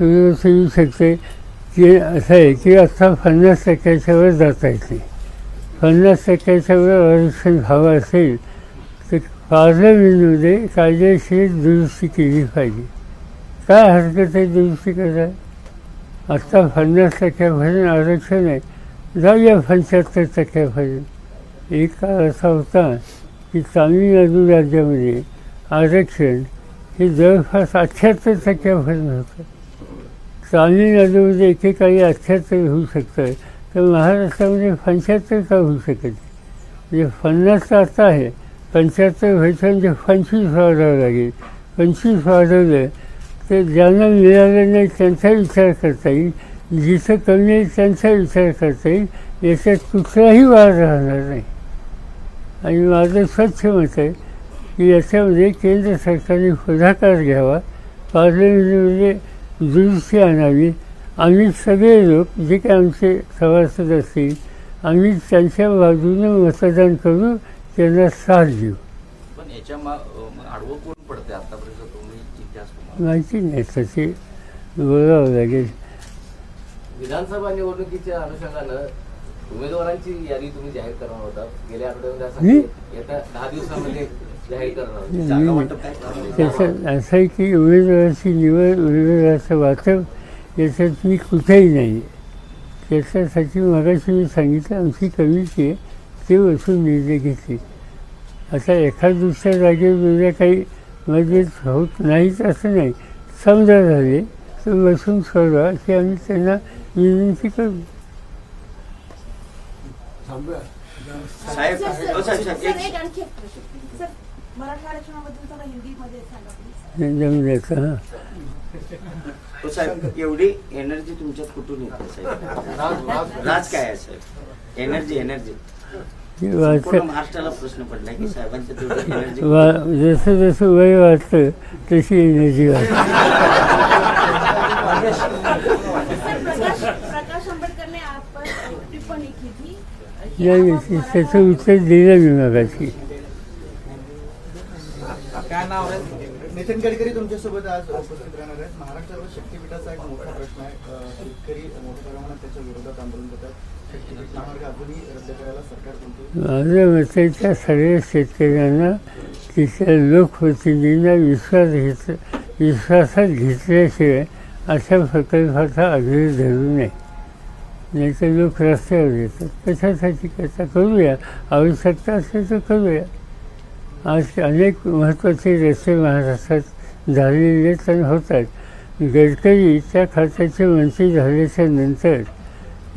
असं येऊ शकते की असं आहे की आत्ता पन्नास टक्क्याच्या वर जाता येते पन्नास टक्क्याच्या वर आरक्षण हवं असेल तर पार्लमेंटमध्ये कायदेशीर दुरुस्ती केली पाहिजे. काय हरकत आहे दुरुस्ती करायला? आत्ता पन्नास टक्क्यापर्यंत आरक्षण आहे. जाऊया पंच्याहत्तर टक्क्यापर्यंत एक काळ असा होता की तामिळनाडू राज्यामध्ये आरक्षण हे जवळपास अठ्ठ्याहत्तर टक्क्यापर्यंत होतं. तामिळनाडूमध्ये एकेकाळी अठ्ठ्याहत्तर होऊ शकतं. तर महाराष्ट्रामध्ये पंच्याहत्तर का होऊ शकत म्हणजे पन्नास तर आता आहे. पंच्याहत्तर व्हायचं म्हणजे पंचवीस वाढावं लागेल. पंचवीस वाढवलं तर ज्यांना मिळालं नाही त्यांचा विचार करता येईल. जिथं कमी आहे त्यांचा विचार करता येईल. याच्यात कुठलाही वाद राहणार नाही. आणि माझं स्वच्छ मत आहे की याच्यामध्ये केंद्र सरकारने पुढाकार घ्यावा. पार्लमेंटमध्ये दुरुस्ती आणावी आम्ही सगळे लोक जे काही आमचे सभासद असतील आम्ही त्यांच्या बाजूनं मतदान करू त्यांना साथ देऊ. पण याच्या मा अं, आडवं कोण पडते आतापर्यंत? तुम्ही इतिहास तुम्हाला माहिती नाही तसे बोलावं लागेल. विधानसभा निवडणुकीच्या अनुषंगानं उमेदवारांची यादी तुम्ही जाहीर करणार होता. गेल्या आठवड्यामध्ये दहा दिवसामध्ये त्याच्यात असं आहे की उमेदवाराची निवड उमेदवाराचं वाटप याच्यात मी कुठेही नाही. त्याच्यासाठी मगाशी मी सांगितलं आमची कमिटी आहे ते बसून निर्णय घेतले. आता एखाद दुसऱ्या जागेवर वेगळ्या काही मतभेद होत नाहीच असं नाही. समजा झाले तर बसून सोडवा अशी आम्ही त्यांना विनंती करू. साहेब हो, साहेब, एवढी एनर्जी तुमच्यात कुठून येते साहेब? राज काय आहे साहेब? एनर्जी एनर्जी महाराष्ट्राला प्रश्न की साहेबांच्या जसं जसं वय वाढतं तशी एनर्जी विषयी त्याचं उत्तर दिलं मी मगाशी. नाव आहे नितीन गडकरी तुमच्यासोबत आज उपस्थित राहणार आहेत. महाराष्ट्रावर शक्तीपीठाचा एक मोठा प्रश्न आहे. शेतकरी मोठ्या प्रमाणात त्याच्या विरोधात आंदोलन करतात. शक्तीपीठ महामार्ग अजूनही रद्द करायला सरकार कोणती? माझं मत आहे त्या सगळ्या शेतकऱ्यांना तिथल्या लोकप्रतिनिधींना विश्वास घेत विश्वासात घेतल्याशिवाय अशा प्रकल्पाचा आग्रह धरू नये. नाही तर लोक रस्त्यावर येतात. कशासाठी करता करूया? आवश्यकता असेल तर करूया. आज अनेक महत्त्वाचे रस्ते महाराष्ट्रात झालेले तर होत होतात. गडकरी त्या खात्याचे मंत्री झाल्याच्यानंतर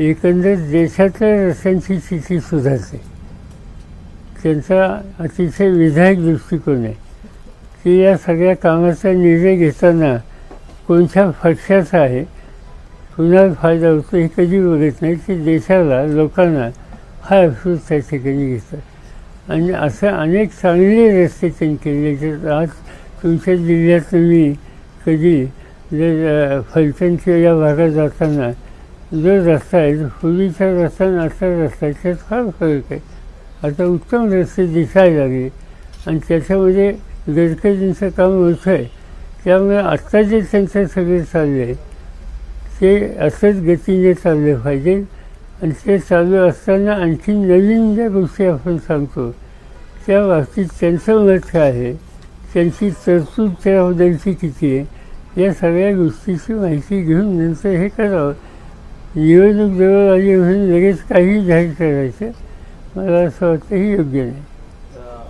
एकंदर देशातल्या रस्त्यांची स्थिती सुधारते. त्यांचा अतिशय विधायक दृष्टिकोन आहे की या सगळ्या कामाचा निर्णय घेताना कोणत्या पक्षाचा आहे कुणाला फायदा होतो हे कधी बघत नाही की देशाला लोकांना हा अफसूस त्या ठिकाणी घेतात आणि असे अनेक चांगले रस्ते त्यांनी केले. तर आज तुमच्या जिल्ह्यात मी कधी जर फलटणच्या या भागात जाताना जो रस्ता आहे तो पूर्वीचा रस्ता आणि आजचा रस्ता आहे त्यात फार फरक आहे. आता उत्तम रस्ते दिसायला लागले. आणि त्याच्यामध्ये गडकरींचं काम होत आहे. त्यामुळे आत्ता जे त्यांचं सगळं चाललं आहे ते असंच गतीने चाललं पाहिजे. आणि ते चालू असताना आणखी नवीन ज्या गोष्टी आपण सांगतो त्या बाबतीत त्यांचं मत काय आहे. त्यांची तरतूद त्याबद्दलची किती आहे या सगळ्या गोष्टीची माहिती घेऊन नंतर हे करावं. निवडणूक जवळ आली म्हणून लगेच काही जाहीर करायचं मला असं वाटतं ही योग्य नाही.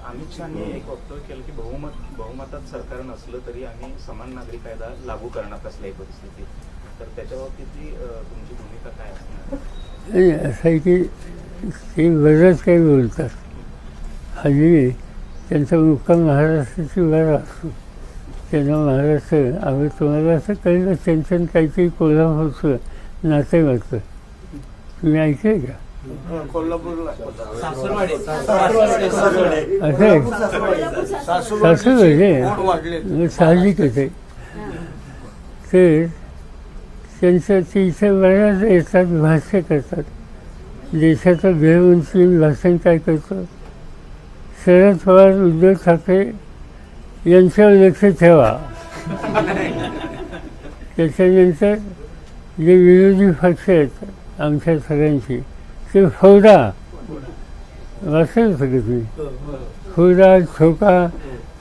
अमित शहानी एक वक्तव्य केलं की बहुमत बहुमतात सरकार नसलं तरी आम्ही समान नागरी कायदा लागू करणार कसल्याही परिस्थितीत तर त्याच्या बाबतीतली तुमची भूमिका काय असणार? आणि असं आहे की ते बरंच काही बोलतात. हल्ली त्यांचा मुक्काम महाराष्ट्राची वारा असतो. त्यांना महाराष्ट्र आवड तुम्हाला असं कळलं त्यांचं आणि काहीतरी कोल्हापूरचं नातं वाटतं तुम्ही ऐकलंय का? असं आहे. सासूबाई मग साहजिकच आहे. तर त्यांचं तिथे बऱ्याच येतात भाष्य करतात. देशाचा गृहमंत्री भाषण काय करतो? शरद पवार उद्धव ठाकरे यांच्यावर लक्ष ठेवा. त्याच्यानंतर जे विरोधी पक्ष आहेत आमच्या सगळ्यांची ते फौदा. वाचलं सगळं तुम्ही? फौदा छोका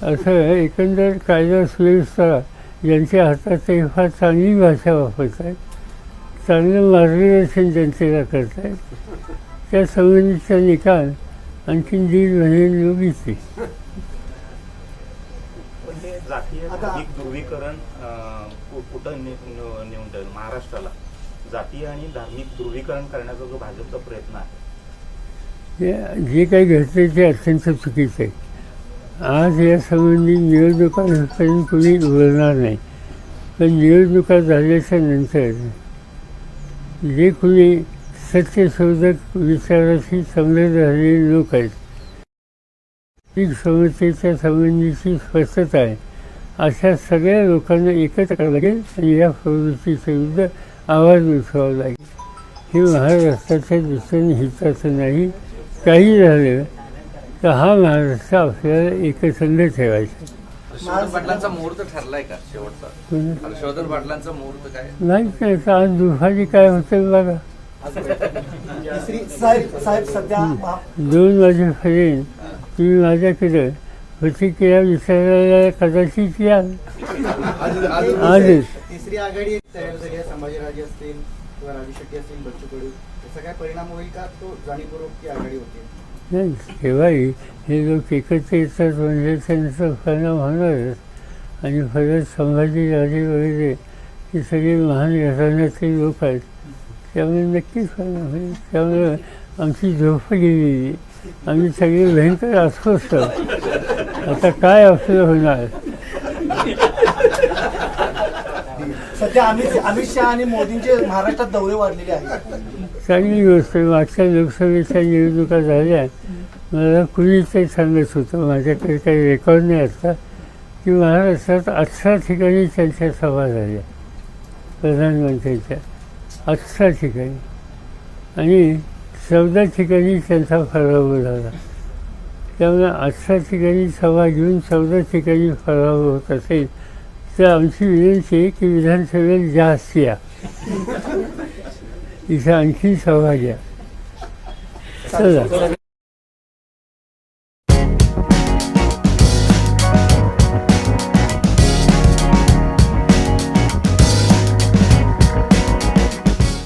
असं एकंदर कायदा सुव्यवस्था ज्यांच्या हातात ते फार चांगली भाषा वापरत आहेत चांगलं मार्गदर्शन जनतेला करत आहेत त्या संबंधीचा निकाल आणखीन दीड महिने योगीच आहे पण जातीय धार्मिक ध्रुवीकरण कुठं नेऊन जाईल महाराष्ट्राला. जातीय आणि धार्मिक ध्रुवीकरण करण्याचा जो भाजपचा प्रयत्न आहे. हे जे काही घडते ते अत्यंत चुकीचं आहे. आज या संबंधी निवडणुका होईपर्यंत कोणी बोलणार नाही. पण निवडणुका झाल्याच्यानंतर जे कोणी सत्यशोधक विचाराशी समृद्ध झालेले लोक आहेत आर्थिक समस्येच्या संबंधीची स्पष्टता आहे. अशा सगळ्या लोकांना एकत्र करावं लागेल आणि या प्रवृत्तीच्या विरुद्ध आवाज उठवावा लागेल. हे महाराष्ट्राच्या दृष्टीने हिताचं नाही. काही झालं तर हा महाराष्ट्र आपल्याला एकसंध ठेवायचा. हर्षवर्धन पाटलांचा मुहूर्त ठरलाय का शेवटचा? कोणी- हर्षवर्धन पाटलांचा मुहूर्त काय? नाहीच नाही आज दुपारी काय होतं बघा. तिसरी साहेब साहेब सध्या दोन वाजेपर्यंत तुम्ही माझ्याकडं प्रतिक्रिया विचारायला कदाचित याल. आजच तिसरी आघाडी तयार झाली असतील. किंवा राजू शेट्टी असतील बच्चू कडू त्याचा काय परिणाम होईल का? तो जाणीवपूर्वक ती आघाडी होते. नाही केव्हाही हे लोक एकत्र येतात म्हणजे त्यांचा परिणाम होणारच आणि परत संभाजी राजे वगैरे हे सगळे महान घराण्यातले लोक आहेत त्यामुळे नक्कीच परिणाम होईल. त्यामुळे आमची झोप गेलेली आम्ही सगळे भयंकर अस्वस्थ आता काय आपलं होणार? सध्या अमित अमित शहा आणि मोदींचे महाराष्ट्रात दौरे वाढलेले आहेत. चांगली गोष्ट आहे. मागच्या लोकसभेच्या निवडणुका झाल्या. मला कुणीच काही सांगत होतं. माझ्याकडे काही रेकॉर्ड नाही असता की महाराष्ट्रात अठरा ठिकाणी त्यांच्या सभा झाल्या. प्रधानमंत्र्यांच्या. अठरा ठिकाणी. आणि चौदा ठिकाणी त्यांचा फराव झाला. त्यामुळे अठरा ठिकाणी सभा घेऊन चौदा ठिकाणी फराव होत असेल तर आमची विनंती आहे की विधानसभेत जास्त या इथं आणखी सभा घ्या चला